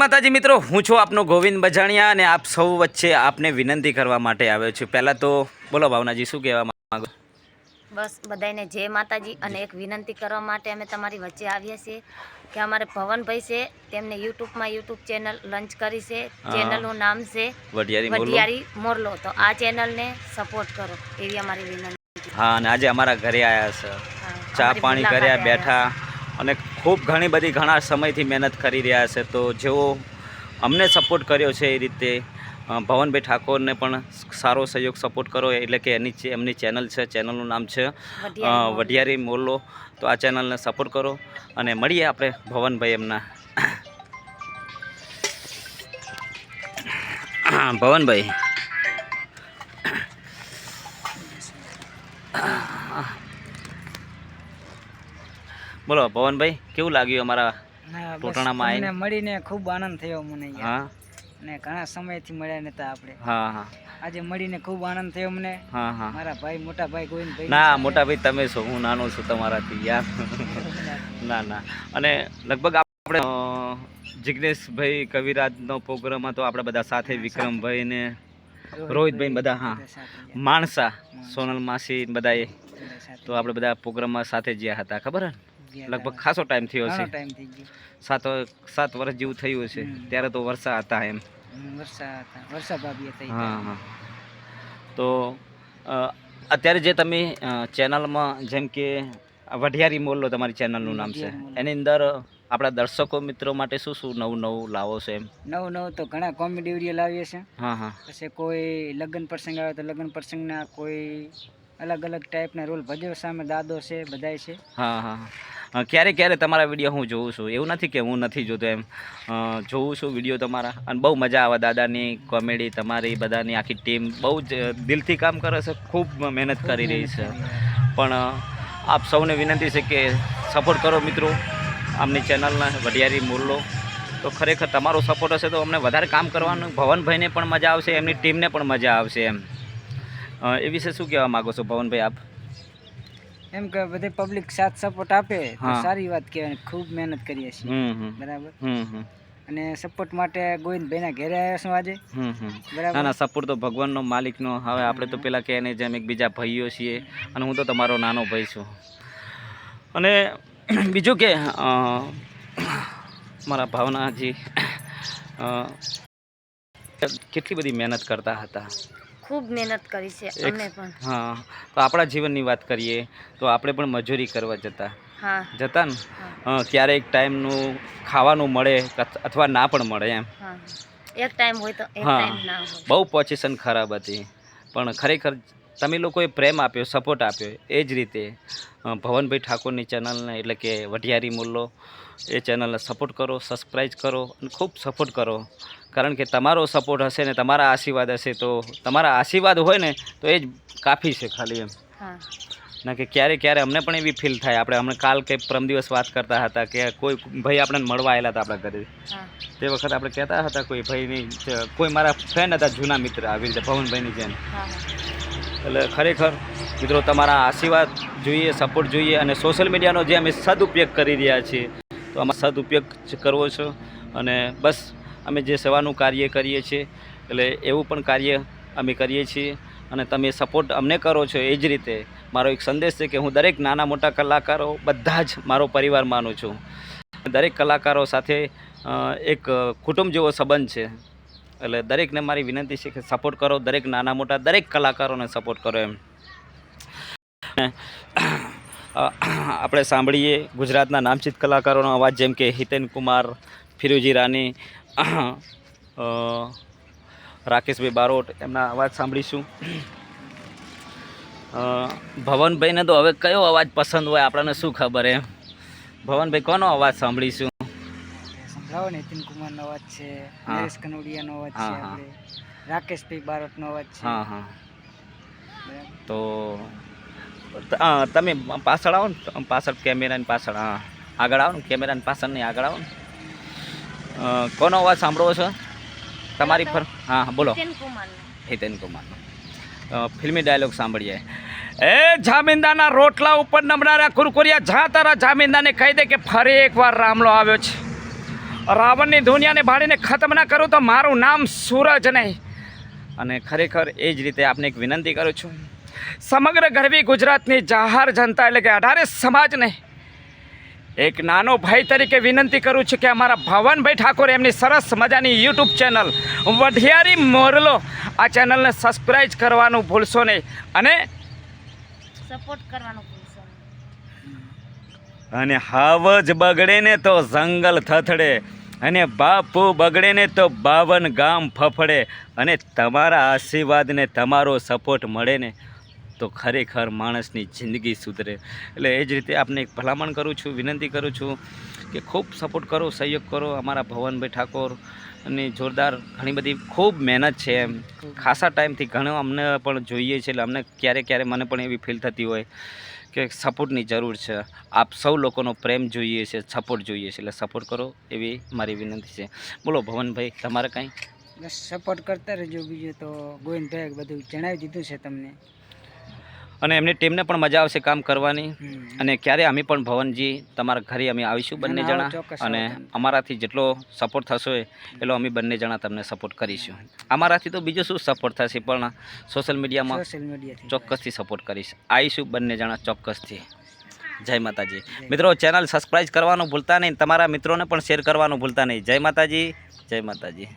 માતાજી મિત્રો હું છું આપનો ગોવિંદ બજાણિયા અને આપ સૌ વચ્ચે આપને વિનંતી કરવા માટે આવ્યો છું. પહેલાં તો બોલો ભાવનાજી શું કહેવા માંગો બસ બધાને જય માતાજી અને એક વિનંતી કરવા માટે અમે તમારી વચ્ચે આવ્યા છીએ કે અમારે ભવનભાઈ છે તેમને યુટ્યુબમાં યુટ્યુબ ચેનલ લંચ કરી છે. ચેનલનું નામ છે વઢિયારી મોરલો. તો આ ચેનલને સપોર્ટ કરો એવી અમારી વિનંતી. હા અને આજે અમારા ઘરે આવ્યા છે. ચા પાણી કર્યા બેઠા અને ખૂબ ઘણી બધી ઘણા સમયથી મહેનત કરી રહ્યા છે. તો જેઓ અમને સપોર્ટ કર્યો છે એ રીતે ભવનભાઈ ઠાકોરને પણ સારો સહયોગ સપોર્ટ કરો. એટલે કે એની એમની ચેનલ છે ચેનલનું નામ છે વઢિયારી મોલ્લો. તો આ ચેનલને સપોર્ટ કરો અને મળીએ આપણે ભવનભાઈ એમના. ભવનભાઈ બોલો ભવનભાઈ કેવું લાગ્યું અમારા ટોટણામાં આવીને? મળીને ખૂબ આનંદ થયો મને હા? અને ઘણા સમયથી મળ્યા નતા આપણે. હા હા. આજે મળીને ખૂબ આનંદ થયો મને. હા હા. મારા ભાઈ મોટા ભાઈ ગોવિંદભાઈ ના મોટા ભાઈ તમે છો. હું નાનો છું તમારાથી યાર. ના ના. અને લગભગ આપણે જિગ્નેશભાઈ કવિરાજનો પ્રોગ્રામમાં તો આપણે બધા સાથે વિક્રમભાઈ ને રોહિતભાઈ બધા હા. માણસા સોનલ માસી બધા એ તો આપણે બધા પ્રોગ્રામમાં સાથે જ્યાં ગયા હતા ખબર ને? લગભગ ખાસો ટાઈમ થયો છે સાત સાત વર્ષ જેવું થયું છે ત્યારે તો વર્ષા હતા એમ. વર્ષા હતા. વર્ષા ભાભી હતા હા હા. તો અત્યારે જે તમે ચેનલમાં જેમ કે વઢિયારી મોલ્લો તમારી ચેનલનું નામ છે. એની અંદર આપણા દર્શકો મિત્રો માટે શું શું નવું નવું લાવો છો એમ? નવું નવું તો ઘણા કોમેડી વીડિયો લાવીએ છે. હા હા. પછી કોઈ લગ્ન પ્રસંગ આવે તો લગ્ન પ્રસંગના કોઈ અલગ અલગ ટાઈપના રોલ ભજવ સામે દાદો છે બધાય છે. હા હા ક્યારે ક્યારે તમારા વીડિયો હું જોઉં છું? એવું નથી કે હું નથી જોતો એમ. જોઉં છું વીડિયો તમારા. અને બહુ મજા આવે દાદાની કોમેડી તમારી બધાની આખી ટીમ બહુ જ દિલથી કામ કરે છે. ખૂબ મહેનત કરી રહી છે. પણ આપ સૌને વિનંતી છે કે સપોર્ટ કરો મિત્રો. આમની ચેનલના વઢિયારી મોરલો. તો ખરેખર તમારો સપોર્ટ હશે તો અમને વધારે કામ કરવાનું. ભવનભાઈને પણ મજા આવશે એમની ટીમને પણ મજા આવશે એમ. એ વિશે શું કહેવા માગો છો ભવનભાઈ આપ? એમ કે બધે પબ્લિક સાથ સપોર્ટ આપે તો સારી વાત કહેવાય ખૂબ મહેનત કરીએ છીએ. બરાબર? અને સપોર્ટ માટે ગોવિંદભાઈના ઘરે આવ્યા છું આજે? બરાબર? ના સપોર્ટ તો ભગવાનનો માલિકનો. હવે આપણે તો પેલા કે એને જેમ એકબીજા ભાઈઓ છીએ અને હું તો તમારો નાનો ભાઈ છું. અને બીજું કે મારા ભાવનાજી કેટલી બધી મહેનત કરતા હતા. ખૂબ મહેનત કરી છે અમે પણ. હા તો આપણા જીવનની વાત કરીએ તો આપણે પણ મજૂરી કરવા જતા. હા. જતા ને? ક્યારેક ટાઈમનું ખાવાનું મળે અથવા ના પણ મળે એમ. હા. એક ટાઈમ હોય તો હા. બહુ પોઝિશન ખરાબ હતી. પણ ખરેખર તમે લોકોએ પ્રેમ આપ્યો સપોર્ટ આપ્યો એ જ રીતે. ભવનભાઈ ઠાકોરની ચેનલને એટલે કે વઢિયારી મુલ્લો એ ચેનલને સપોર્ટ કરો સબસ્ક્રાઈબ કરો અને ખૂબ સપોર્ટ કરો. કારણ કે તમારો સપોર્ટ હશે ને તમારા આશીર્વાદ હશે તો તમારા આશીર્વાદ હોય ને તો એ જ કાફી છે ખાલી એમ. ના કે ક્યારે ક્યારે અમને પણ એવી ફીલ થાય. આપણે હમણાં કાલ કે પરમ દિવસ વાત કરતા હતા કે કોઈ ભાઈ આપણને મળવા આવેલા હતા આપણા ઘરે. તે વખત આપણે કહેતા હતા કોઈ ભાઈની કોઈ મારા ફ્રેન્ડ હતા જૂના મિત્ર આવી રીતે ભવનભાઈની જેમ. એટલે ખરેખર મિત્રો તમારા આશીર્વાદ જોઈએ સપોર્ટ જોઈએ અને સોશિયલ મીડિયાનો જે અમે સદુપયોગ કરી રહ્યા છીએ તો આમાં સદુપયોગ કરવો છો. અને બસ અમે જે સેવાનું કાર્ય કરીએ છીએ, એટલે એવું પણ કાર્ય અમે કરીએ છીએ અને તમે સપોર્ટ અમને કરો છો એ જ રીતે. મારો એક સંદેશ છે કે હું દરેક નાના મોટા કલાકારો બધા જ મારો પરિવાર માનું છું. દરેક કલાકારો સાથે એક કુટુંબ જેવો સંબંધ છે. એટલે દરેકને મારી વિનંતી છે કે સપોર્ટ કરો, દરેક નાના મોટા દરેક કલાકારોને સપોર્ટ કરો એમ. આપણે સાંભળીએ ગુજરાતના નામચીત કલાકારોનો અવાજ જેમ કે હિતેન કુમાર, ફિરોજી રાની રાકેશભાઈ બારોટ એમના અવાજ સાંભળીશું. ભવનભાઈને તો હવે કયો અવાજ પસંદ હોય આપણને શું ખબર એમ? ભવનભાઈ કોનો અવાજ સાંભળીશું? સંભળાવો નીતિન કુમારનો અવાજ છે. નરેશ કનોડિયાનો અવાજ છે રાકેશભાઈ બારોટનો અવાજ છે. હા હા. તો તમે પાછળ આવો ને પાછળ કેમેરાની પાછળ હા. આગળ આવો ને કેમેરાની પાછળ નહીં આગળ આવો ને. કોનો અવાજ સાંભળવો છો? તમારી પર? હા હા, બોલો. હિતેન હિતેન ફિલ્મી ડાયલોગ સાંભળીએ. એ જામીનદારના રોટલા ઉપર નમનારા કુરકુરિયા જા તારા જામીનદારને કહી દે કે ફરી એકવાર રામલો આવ્યો છે. રાવણની દુનિયાને ભાડીને ખતમ ના કરું તો મારું નામ સૂરજ નહીં. અને ખરેખર એ જ રીતે આપને એક વિનંતી કરું છું. સમગ્ર ગરવી ગુજરાતની જાહેર જનતા એટલે કે અઢારે સમાજને એક નાનો ભાઈ તરીકે વિનંતી કરું છું કે અમારા ભવનભાઈ ઠાકોર એમની સરસ મજાની યુટ્યુબ ચેનલ વઢિયારી મોરલો આ ચેનલને સબસ્ક્રાઈબ કરવાનું ભૂલશો નહીં અને સપોર્ટ કરવાનું અને હાવજ બગડે ને તો જંગલ થથડે અને બાપુ બગડે ને તો બાવન ગામ ફફડે અને તમારા આશીર્વાદને તમારો સપોર્ટ મળે ને. તો ખરેખર માણસની જિંદગી સુધરે. એટલે એ જ રીતે આપને એક ભલામણ કરું છું, વિનંતી કરું છું કે ખૂબ સપોર્ટ કરો, સહયોગ કરો અમારા ભવનભાઈ ઠાકોર. ની જોરદાર ઘણી બધી ખૂબ મહેનત છે એમ. ખાસા ટાઈમથી ઘણો અમને પણ જોઈએ છે, એટલે અમને ક્યારે ક્યારે મને પણ એવી ફીલ થતી હોય કે સપોર્ટની જરૂર છે. આપ સૌ લોકોનો પ્રેમ જોઈએ છે સપોર્ટ જોઈએ છે, એટલે સપોર્ટ કરો એવી મારી વિનંતી છે. બોલો ભવનભાઈ, તમારે કાંઈ? સપોર્ટ કરતા રહેજો, બીજું તો ગોવિંદભાઈ બધું જણાવી દીધું છે તમને. અને એમની ટીમને પણ મજા આવશે કામ કરવાની. અને ક્યારે અમે પણ ભવનજી તમારા ઘરે અમે આવીશું બંને જણા. અને અમારાથી જેટલો સપોર્ટ થશે એટલો અમે બંને જણા તમને સપોર્ટ કરીશું. અમારાથી તો બીજું શું સપોર્ટ થશે પણ સોશિયલ મીડિયામાં ચોક્કસથી સપોર્ટ કરીશ. આવીશું બંને જણા ચોક્કસથી. જય માતાજી. મિત્રો ચેનલ સબસ્ક્રાઈબ કરવાનું ભૂલતા નહીં. તમારા મિત્રોને પણ શેર કરવાનું ભૂલતા નહીં. જય માતાજી. જય માતાજી.